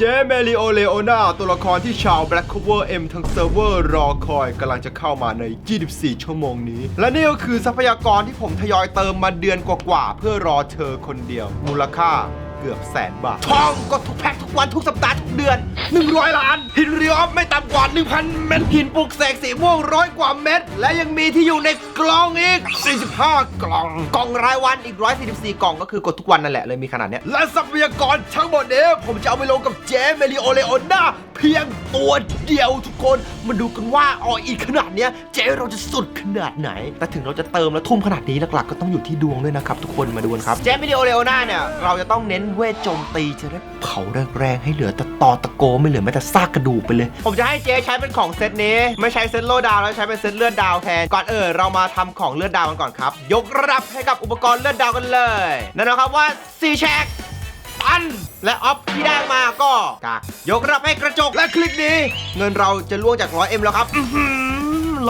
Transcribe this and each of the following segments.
เจเมลิโอเลโอนาตัวละครที่ชาว Black Cover M ทั้งเซิร์ฟเวอร์รอคอยกำลังจะเข้ามาใน 24 ชั่วโมงนี้ และนี่ก็คือทรัพยากรที่ผมทยอยเติมมาเดือนกว่าๆเพื่อรอเธอคนเดียว มูลค่า เกือบแสนบาททองก็ทุกแพ็คทุกวันทุกสัปดาห์ทุกเดือน 100 ล้าน หินรีออฟไม่ต่ำกว่า 1,000 เม็ดหินปลุกเสกสีม่วงร้อยกว่าเม็ดและยังมีที่อยู่ในกล่องอีก 45 กล่อง กล่องรายวันอีก 144 กล่องก็คือกดทุกวันนั่นแหละเลยมีขนาดเนี้ยและทรัพยากรทั้งหมดนี้ผมจะเอาไปลงกับเจเมลิโอเลโอนาเพียงตัวเดียวทุกคนมาดูกันว่าออีกขนาดเนี้ยเจเราจะสุดขนาดไหน แต่ถึงเราจะเติมและทุ่มขนาดนี้หลักๆ ก็ต้องอยู่ที่ดวงด้วยนะครับทุกคนมาดูกันครับ เจเมลิโอเลโอนาเนี่ย เราจะต้องเน้นเวทโจมตีจะได้เผาแรงๆให้เหลือแต่ตอตะโกไม่เหลือแม้แต่ซากกระดูกไปเลย ผมจะให้เจ๊ใช้เป็นของเซตนี้ ไม่ใช้เซตโลดาวแล้วใช้เป็นเซตเลือดดาวแทนก่อนเออเรามาทำของเลือดดาวกันก่อนครับ ยกระดับให้กับอุปกรณ์เลือดดาวกันเลยนั่นนะครับว่าซีแชก ปัน และออฟที่ได้มาก็กากยกระดับให้กระจกและคลิกนี้ เงินเราจะล่วงจาก 100M แล้วครับ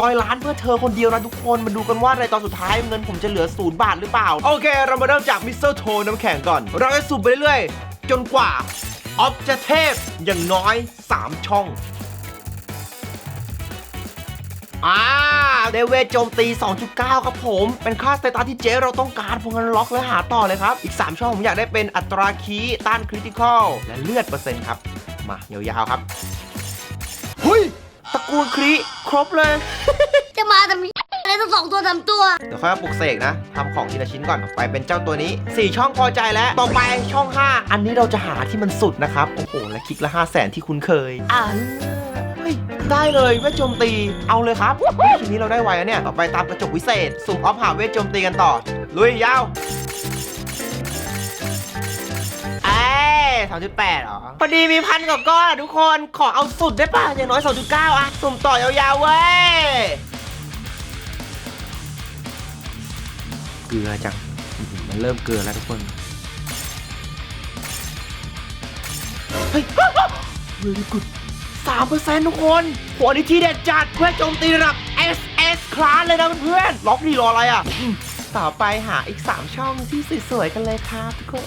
ร้อยล้านเพื่อเธอคนเดียวนะทุกคนมาดูกันว่าในตอนสุดท้ายเงินผมจะเหลือศูนย์บาทหรือเปล่า โอเค เรามาเริ่มจากมิสเตอร์โทน้ำแข็งก่อน เราจะสูบไปเรื่อยๆ จนกว่าออฟจะเทพอย่างน้อย 3 ช่อง อ่าเดเวทโจมตี 2.9 ครับผม เป็นค่าสเตตัสที่เจ๊เราต้องการพวกนั้นล็อกแล้วหาต่อเลยครับ อีก 3 ช่องผมอยากได้เป็นอัตราคีย์ต้านคริติคอลและเลือดเปอร์เซ็นต์ครับ มายาวๆครับเฮ้ยตระกูลครีครบเลย จะมาทำไมอะไรตั้งสองตัวสามตัว เดี๋ยวค่อยมาปลุกเสกนะทำของทีละชิ้นก่อนไปเป็นเจ้าตัวนี้ 4 ช่องพอใจแล้ว ต่อไปช่อง 5 อันนี้เราจะหาที่มันสุดนะครับ โอ้โห และคลิกละ5 0 0แสนที่คุ้นเคยอ่า เฮ้ยได้เลยเวทโจมตีเอาเลยครับเฮ้ยทีนี้เราได้ไวแล้วเนี่ยต่อไปตามกระจกวิเศษ สุ่มออฟหาเวทโจมตีกันต่อ ลุยยาวเอ้สองจุดแปดหรอ พอดีมีพันกว่าก้อนอะทุกคนขอเอาสุดได้ป่ะ อย่างน้อย2.9อะสุ่มต่อยาวๆเว้ยเกลือจังอื้อหือมันเริ่มเกลือแล้วทุกคน เฮ้ยเวรี่กุด สามเปอร์เซ็นต์ทุกคนหัวนี้ที่เด็ดจัดเพื่อโจมตีระดับ SS คลาสเลยนะเพื่อนๆล็อกดีรออะไรอะ ต่อไปหาอีก 3 ช่องที่สวยๆกันเลยครับทุกคน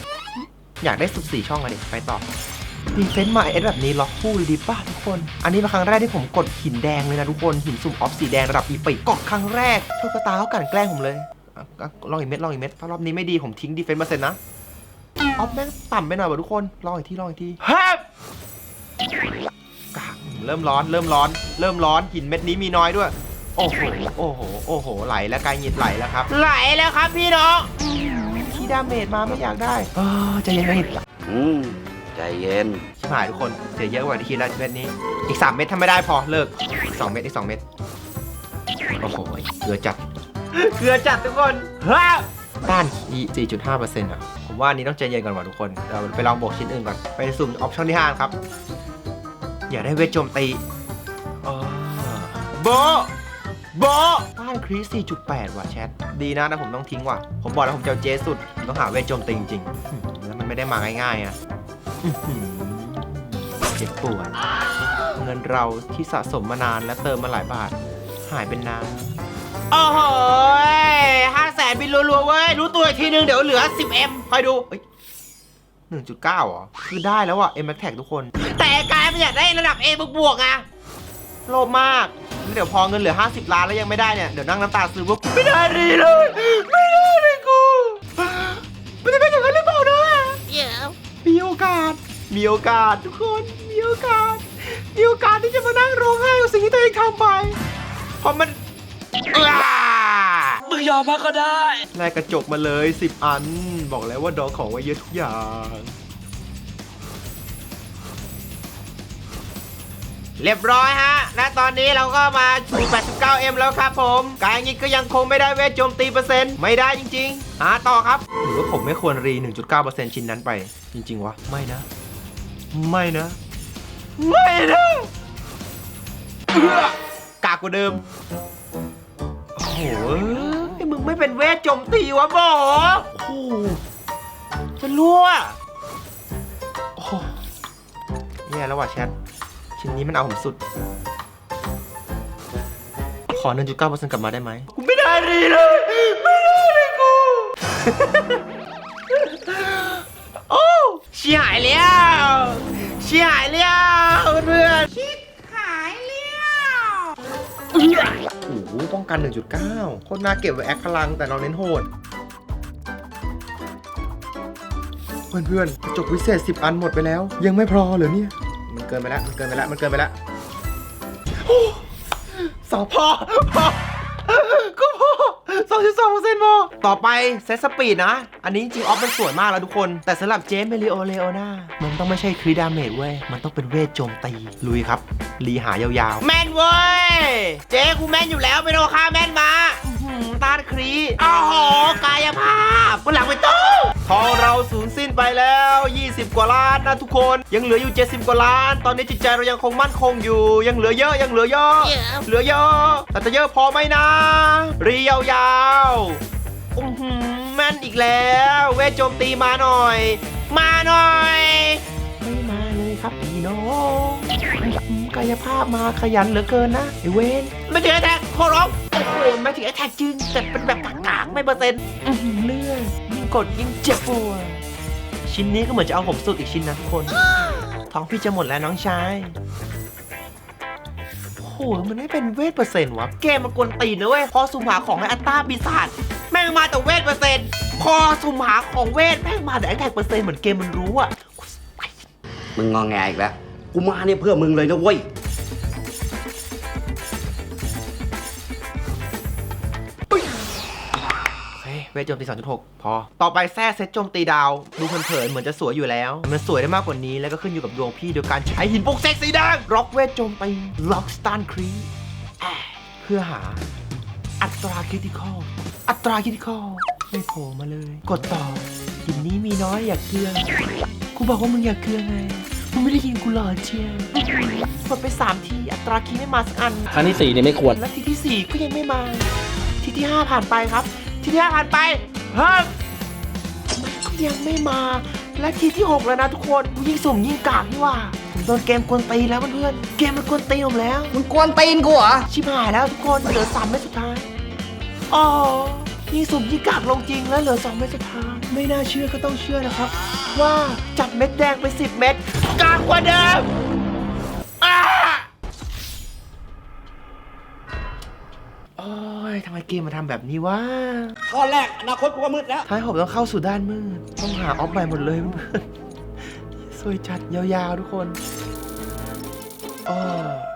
อยากได้สุด 4 ช่องอะดิไปต่อดีเฟนต์มาเอสแบบนี้ล็อกคู่เลยดีป่ะทุกคน อันนี้เป็นครั้งแรกที่ผมกดหินแดงเลยนะทุกคน หินสุ่มออฟสีแดงระดับอีปิกดครั้งแรกโชคตาเขากันแกล้งผมเลยลองอีกเม็ดลองอีกเม็ดถ้ารอบนี้ไม่ดีผมทิ้งดีเฟนต์มาเซ็นนะออฟแม่งต่ำไปหน่อยว่ะทุกคนลองอีกทีลองอีกทีเฮ้ เริ่มร้อนเริ่มร้อน เริ่มร้อนหินเม็ดนี้มีน้อยด้วย โอ้โหโอ้โหโอ้โหไหลแล้วกายหยิดไหลแล้วครับ ไหลแล้วครับพี่น้องที่ดาเมจมาไม่อยากได้เออใจเย็นๆอืมใจเย็นชิบหายทุกคนเสียเยอะกว่าที่คิดแล้วเม็ดนี้ อีก 3 เม็ดถ้าไม่ได้พอเลิกอีก2เม็ดอีก2เม็ดโอ้โหเกลือจัดเกลือจัดทุกคนฮ่าต้านอี4.5%อะ ผมว่าอันนี้ต้องใจเย็นก่อนว่ะทุกคน เราไปลองบวกชิ้นอื่นก่อน ไปสุ่มออปชั่นที่ 5 ครับ อย่าได้เวทโจมตีอ๋อโบะโบะต้านครีส4.8 ว่ะแชท ดีนะนะผมต้องทิ้งว่ะ ผมบอกแล้วผมจะเอาเจสุดผมต้องหาเวทโจมตีจริงๆอืมแล้วมันไม่ได้มาง่ายๆอะอื้อหือเจ็บปวดเงินเราที่สะสมมานานและเติมมาหลายบาท หายเป็นน้ำโอ้โหห้าแสนบินรัวๆเว้ย รู้ตัวอีกทีนึงเดี๋ยวเหลือ 10M คอยดูเอ้ย หนึ่งจุดเก้าเหรอ คือได้แล้วอะ M Max Tag ทุกคน แต่กายมันอยากได้ระดับ A บวกบวกๆอะโลภมากแล้วเดี๋ยวพอเงินเหลือ 50 ล้านแล้วยังไม่ได้เนี่ย เดี๋ยวนั่งน้ำตาซึมว่าไม่ได้ดีเลย ไม่ได้เลยกูมันจะเป็นอย่างนั้นหรือเปล่านะเดี๋ยวมีโอกาส มีโอกาสทุกคน มีโอกาส มีโอกาสที่จะมานั่งร้องไห้กับสิ่งที่ตัวเองทำไปเพราะมันอ้ามึงยอมมาก็ได้แลกกระจกมาเลย 10 อัน บอกแล้วว่าดอกของไว้เยอะทุกอย่าง เรียบร้อยฮะ และตอนนี้เราก็มาสู่ 89M แล้วครับผม กายงี้ก็ยังคงไม่ได้เวทโจมตีเปอร์เซ็นต์ ไม่ได้จริงๆหาต่อครับ หรือว่าผมไม่ควรรี 1.9%ชิ้นนั้นไป จริงๆวะ ไม่นะ ไม่นะ ไม่นะเอื้อกากกว่าเดิม โอ้โหไอ้มึ งไม่เป็นเวทโจมตีวะบอโอ้โหจะรั่วโอ้โหแย่แล้วว่ะแชท ชิ้นนี้มันเอาผมสุด ขอ 1.9%กลับมาได้ไหมกูไม่ได้ดีเลย ไม่ได้เลยกู โอ้ชิหายแล้วชี้หายเลี้ยวเพื่อน ป้องกัน 1.9 โคตรน่าเก็บไว้แอคพลังแต่เราเน้นโหด เพื่อนเพื่อนๆกระจกวิเศษ 10 อันหมดไปแล้ว ยังไม่พอเหรอเนี่ย มันเกินไปแล้ว มันเกินไปแล้ว มันเกินไปแล้วสองพอพอกู สองจุดสองเปอร์เซ็นต์พอต่อไปเซตสปีดนะ อันนี้จริงๆออฟมันสวยมากแล้วทุกคน แต่สำหรับเจมเมลิโอเลโอนามันต้องไม่ใช่ครีดาเมจเว้ย มันต้องเป็นเวทโจมตี ลุยครับ รีหายาวๆ แม่นเว้ย เจ๊กูแม่นอยู่แล้วไม่ต้องค่าแม่นมาอื้อหือต้านครีอ้าวโหกายภาพบนหลังไปตู้ ทองเราสูญสิ้นไปแล้ว 20 กว่าล้านนะทุกคน ยังเหลืออยู่ 70 กว่าล้าน ตอนนี้จิตใจเรายังคงมั่นคงอยู่ ยังเหลือเยอะ ยังเหลือเยอะเยอะเหลือเยอะ แต่จะเยอะพอไหมนะ รียาวๆอื้อหือแม่นอีกแล้ว เวทโจมตีมาหน่อย มาหน่อยไม่มาเลยครับพี่น้องอื้อหือกายภาพมาขยันเหลือเกินนะไอเวนไม่ถึงแอทแทกขอร้องโอ้โหไม่ถึงแอทแทกจริงแต่เป็นแบบกากๆไม่เปอร์เซ็นต์อื้อหือเลือดยิ่ง กดยิ่งเจ็บปวดชิ้นนี้ก็เหมือนจะเอาผมสุดอีกชิ้นนะทุกคน ท้องพี่จะหมดแล้วน้องชายโอ้โหมันไม่เป็นเวทเปอร์เซ็นต์วะเกมมันกวนตีนนะเว้ย พอสุ่มหาของให้อัตตาปีศาจแม่งมาแต่เวทเปอร์เซ็นต์ พอสุ่มหาของเวทแม่งมาแต่แอคแท็กเปอร์เซ็นต์เหมือนเกมมันรู้อะมึงงองแงอีกแล้ว กูมาเนี่ยเพื่อมึงเลยนะเว้ย ทโจมตี 2.6 พอ ต่อไปแท้เซตโจมตีดาว ดูเผินๆเหมือนจะสวยอยู่แล้ว มันสวยได้มากกว่านี้แล้วก็ขึ้นอยู่กับดวงพี่โดยการใช้หินปลุกเสกสีแดงร็อกเวทโจมตีล็อกสตันครีเพื่อหาอัตราคริติคอลอัตราคริติคอลไม่โผล่มาเลย กดต่อหินนี้มีน้อยอย่าเกลือกูบอกว่ามึงอย่าเกลือไงมึงไม่ได้ยินกูหรอเชียร์กดไปสามที อัตราคีไม่มาสักอัน ครั้งที่สี่เนี่ยไม่ควร และทีที่ 4 ก็ยังไม่มา ทีที่ 5 ผ่านไปครับ ทีที่5ผ่านไปเฮ้ยมันก็ยังไม่มา และทีที่ 6 แล้วนะทุกคนกูยิ่งสุ่มยิ่งกากนี่หว่าผมโดนเกมกวนตีนแล้วเพื่อนๆเกมมันกวนตีนผมแล้ว มึงกวนตีนกูเหรอ ชิบหายแล้วทุกคนเหลือสามเม็ดสุดท้ายอ๋อยิ่งสุ่มยิ่งกากลงจริงแล้วเหลือสองเม็ดสุดท้ายไม่น่าเชื่อก็ต้องเชื่อนะครับ ว่าจัดเม็ดแดงไป10เม็ดกากกว่าเดิม ยทำไมเกมมาทำแบบนี้วะข้อแรกอนาคตกูก็มืดแล้ว ท้ายผมต้องเข้าสู่ด้านมืด ต้องหาออฟใหม่หมดเลยเพื่อนๆสวยจัดยาวๆทุกคนอ๋อ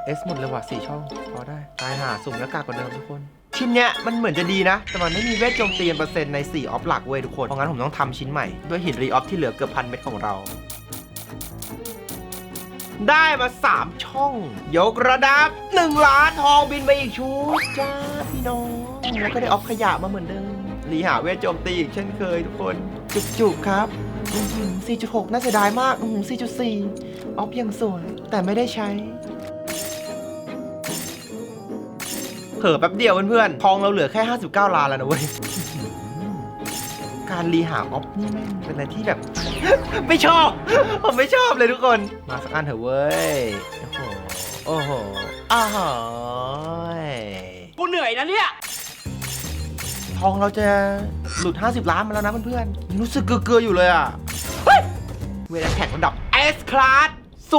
เอสหมดเลยว่ะสี่ช่อง พอได้ ตายหาสุ่มแล้วกากกว่าเดิมทุกคน ชิ้นเนี้ยมันเหมือนจะดีนะ แต่มันไม่มีเวทโจมตีเปอร์เซ็นต์ใน 4 ออฟหลักเว้ยทุกคน เพราะงั้นผมต้องทำชิ้นใหม่ ด้วยหินรีออฟที่เหลือเกือบพันเม็ดของเรา ได้มา 3 ช่อง ยกระดับ 1 ล้านทองบินไปอีกชุดจ้าพี่น้อง แล้วก็ได้ออฟขยะมาเหมือนเดิมรีหาเวทโจมตีอีกเช่นเคยทุกคน จุกๆครับ 4.6 น่าเสียดายมาก 4.4 ออฟยังสวย แต่ไม่ได้ใช้เผลอแป๊บเดียวเพื่อนๆทองเราเหลือแค่ 59 ล้านแล้วนะเว้ย การรีหาออฟนี่แม่งเป็นอะไรที่แบบ ไม่ชอบ ผมไม่ชอบเลยทุกคน มาสักอันเถอะเว้ย โอ้โห โอ้โหอ้าวกูเหนื่อยนะเนี่ย ทองเราจะหลุด 50 ล้านมาแล้วนะเพื่อนๆยังรู้สึกเกลือๆอยู่เลยอะ เฮ้ย เวลาแข่งระดับ S Class ส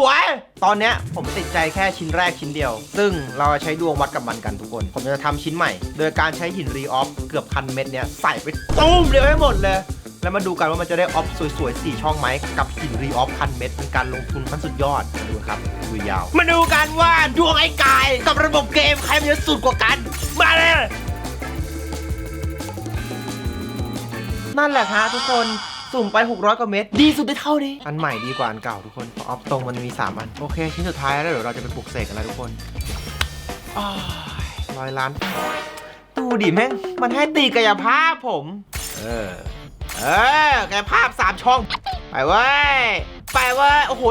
วย ตอนเนี้ยผมติดใจแค่ชิ้นแรกชิ้นเดียว ซึ่งเราจะใช้ดวงวัดกับมันกันทุกคน ผมจะทำชิ้นใหม่ โดยการใช้หินรีออฟเกือบพันเม็ดเนี้ยใส่ไปตุ้มเดียวให้หมดเลย แล้วมาดูกันว่ามันจะได้ออฟสวยๆ4ช่องไหมกับหินรีออฟพันเม็ดเป็นการลงทุนขั้นสุดยอดดูครับดูยาว มาดูกันว่าดวงไอ้กายกับระบบเกมใครมันจะสุดกว่ากัน มาเลย นั่นแหละฮะทุกคน สุ่มไป 600 กว่าเม็ดดีสุดได้เท่านี้ อันใหม่ดีกว่าอันเก่าทุกคนเพราะออฟตรงมันมี 3 อัน โอเค ชิ้นสุดท้ายแล้วเดี๋ยวเราจะไปปลุกเสกกันแล้วทุกคนร้อยล้าน ดูดิแม่ง มันให้ตีกายภาพผม เออ เออกายภาพ 3 ช่อง ไปเว้ย ไปเว้ย โอ้โห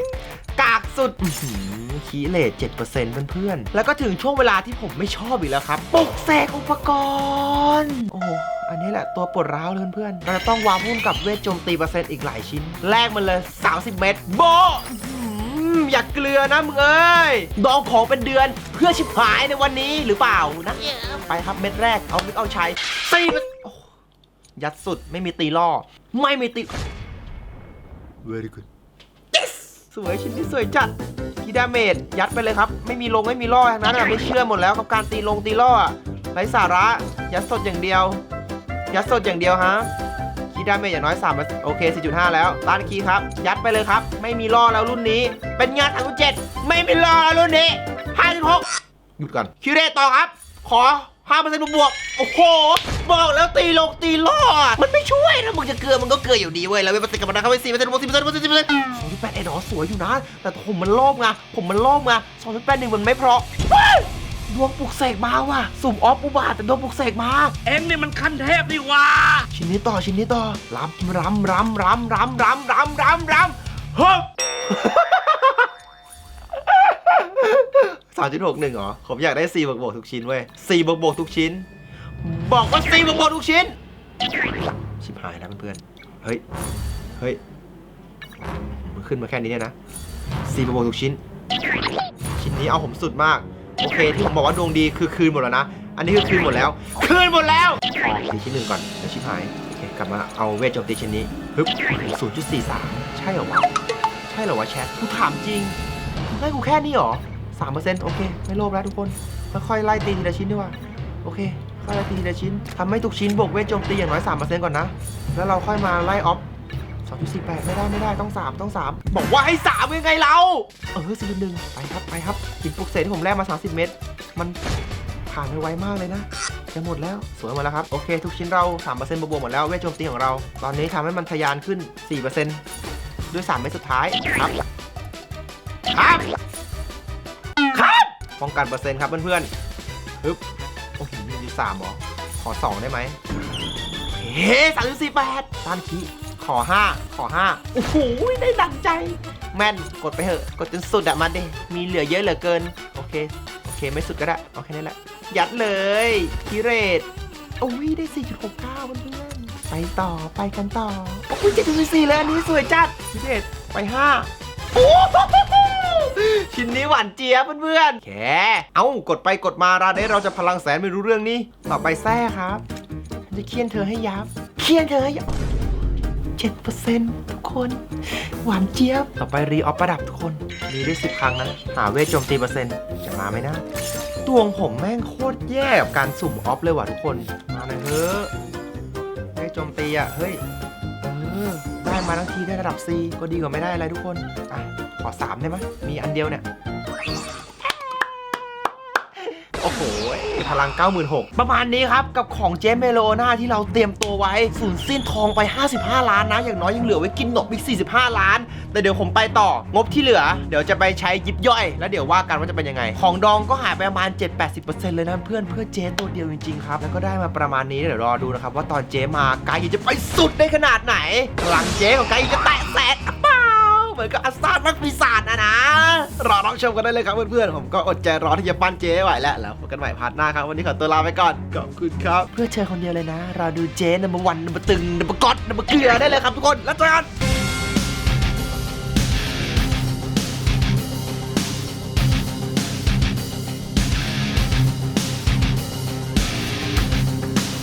1%กากสุดอื้อหือคีเลท7%เพื่อนๆ แล้วก็ถึงช่วงเวลาที่ผมไม่ชอบอีกแล้วครับ ปลุกเสกอุปกรณ์ โอ้โหอันนี้แหละตัวปวดร้าวเลยเพื่อนๆเราจะต้องวางพุ่มกับเวทโจมตีเปอร์เซ็นต์อีกหลายชิ้น แลกมันเลย 30 เม็ดโบะอื้อหืออย่ากเกลือนะมึงเอ้ย ดองของเป็นเดือนเพื่อชิบหายในวันนี้หรือเปล่านะเยอะไปครับเม็ดแรกเอาเอาใช้ตีมันโอ้ยัดสุดไม่มีตีล่อ ไม่มีตี very good yes สวยชิ้นนี้สวยจัดกีดาเมจยัดไปเลยครับ ไม่มีลงไม่มีล่อทั้งนั้นอะไม่เชื่อหมดแล้วกับการตีลงตีล่ออะไร้สาระยัดสดอย่างเดียว ยัดสดอย่างเดียวฮะคีดาเมจอย่างน้อย3โอเค 4.5 แล้วต้านคีย์ครับ ยัดไปเลยครับ ไม่มีล่อแล้วรุ่นนี้ เป็นงานทางรุ่นเจ็ดไม่มีล่อแล้วรุ่นนี้56หยุดก่อนคิวเรตต่อครับ ขอ5%บวกๆโอ้โห บอกแล้วตีลงตีล่ออะมันไม่ช่วยนะมึงจะเกลือมันก็เกลืออยู่ดีเว้ย แล้วเว้ยมันติดกับมันนะเข้าไป4%บวก10% 10% 10% 2.8ไอ้ดอสวยอยู่นะ แต่ผมมันโลภไง ผมมันโลภไง2.8หนึ่งมันไม่เพราะเฮ้ย ดวงปลุกเสกมาว่ะสุ่มออฟอุบาทแต่ดวงปลุกเสกมา เอ็งนี่มันขั้นเทพนี่ว่า ชิ้นนี้ต่อชิ้นนี้ต่อรำรำรำรำรำรำรำรำรำฮึบสามจุดหกหนึ่งเหรอ ผมอยากได้สี่บวกบวกทุกชิ้นเว้ยสี่บวกบวกทุกชิ้น บอกว่าสี่บวกบวกทุกชิ้น ชิบหายแล้วเพื่อนๆเฮ้ย เฮ้ย มันขึ้นมาแค่นี้เนี่ยนะสี่บวกบวกทุกชิ้น ชิ้นนี้เอาผมสุดมาก โอเคที่ผมบอกว่าดวงดีคือคืนหมดแล้วนะ อันนี้คือคืนหมดแล้ว คืนหมดแล้วตีชิ้นหนึ่งก่อนเดี๋ยวชิบหายโอเคกลับมาเอาเวทโจมตีชิ้นนี้ฮึบศูนย์จุดสี่สามใช่เหรอวะใช่เหรอวะแชทกูถามจริงให้กูแค่นี้เหรอสามเปอร์เซ็นต์โอเค ไม่โลภแล้วทุกคนค่อยๆไล่ตีทีละชิ้นดีกว่าโอเคค่อยไล่ตีทีละชิ้นทำให้ทุกชิ้นบวกเวทโจมตีอย่างน้อยสามเปอร์เซ็นต์ก่อนนะ แล้วเราค่อยมาไล่ออฟ 2.48ไม่ได้ไม่ได้ต้อง3ต้อง3บอกว่าให้3ยังไงเราเออสี่หนึ่งไปครับไปครับหินปลุกเสกที่ผมแลกมา 30 เม็ดมันผ่านไปไวมากเลยนะจะหมดแล้วสวยหมดแล้วครับ โอเค ทุกชิ้นเรา 3%บวกหมดแล้วเวทโจมตีของเรา ตอนนี้ทำให้มันทะยานขึ้น 4%ด้วย 3 เม็ดสุดท้ายครับ ครับ ครับป้องกันเปอร์เซ็นต์ครับเพื่อนๆฮึบโอ้โหมีสามเหรอ ขอ 2 ได้ไหมเฮ้สามสี่แปดตานคี ขอห้าขอห้าโอ้โหได้ดังใจ แม่นกดไปเถอะ กดจนสุดอะมาเดมีเหลือเยอะเหลือเกิน โอเค โอเคไม่สุดก็ได้โอเคนี่แหละ ยัดเลยคิเรตโอ้ยได้ 4.69เพื่อนๆไปต่อไปกันต่อ โอ้ย7.44เลยอันนี้สวยจัดคิเรตไป5โอ้โหชิ้นนี้หวานเจี๊ยบเพื่อนๆแขเอ้ากดไปกดมาราเดเราจะพลังแสนไม่รู้เรื่องนี้ต่อไปแซ่ครับฉันจะเคี่ยนเธอให้ยับ เคี่ยนเธอให้ยับ เจ็ดเปอร์เซ็นต์ทุกคน หวานเจี๊ยบ ต่อไปรีออฟประดับทุกคน มีได้สิบครั้งนะ หาเวทโจมตีเปอร์เซ็นต์จะมาไหมนะดวงผมแม่งโคตรแย่กับการสุ่มออฟเลยว่ะทุกคน มาหน่อยเถอะเวทโจมตีอะ เฮ้ยเออได้มาทั้งทีได้ระดับ C ก็ดีกว่าไม่ได้อะไรทุกคน อะ ขอ 3 ได้ไหมมีอันเดียวเนี่ย โอ้โห พลัง 96,000 ประมาณนี้ครับกับของเจมเมโลนาที่เราเตรียมตัวไว้สูญสิ้นทองไป 55 ล้านนะ อย่างน้อยยังเหลือไว้กินหนมอีก 45 ล้าน แต่เดี๋ยวผมไปต่องบที่เหลือ เดี๋ยวจะไปใช้ยิบย่อย แล้วเดี๋ยวว่ากันว่าจะเป็นยังไง ของดองก็หายไปประมาณ 7-80%เลยนะเพื่อนเพื่อเจมตัวเดียวจริงๆครับแล้วก็ได้มาประมาณนี้เดี๋ยวรอดูนะครับว่าตอนเจมมากายจะไปสุดได้ขนาดไหนพลังเจของกายจะแตะแสน เหมือนกับอาซาดนักปีศาจนะนะ รอรับชมกันได้เลยครับเพื่อนๆ ผมก็อดใจรอที่จะปั้นเจ๊ไหวแล้ว แล้วพบกันใหม่พาร์ทหน้าครับ วันนี้ขอตัวลาไปก่อน ขอบคุณครับ เพื่อเธอคนเดียวเลยนะ เราดูเจ๊นัมเบอร์วันนัมเบอร์ตึงนัมเบอร์ก๊อตนัมเบอร์เกลือได้เลยครับทุกคน แล้วเจอกัน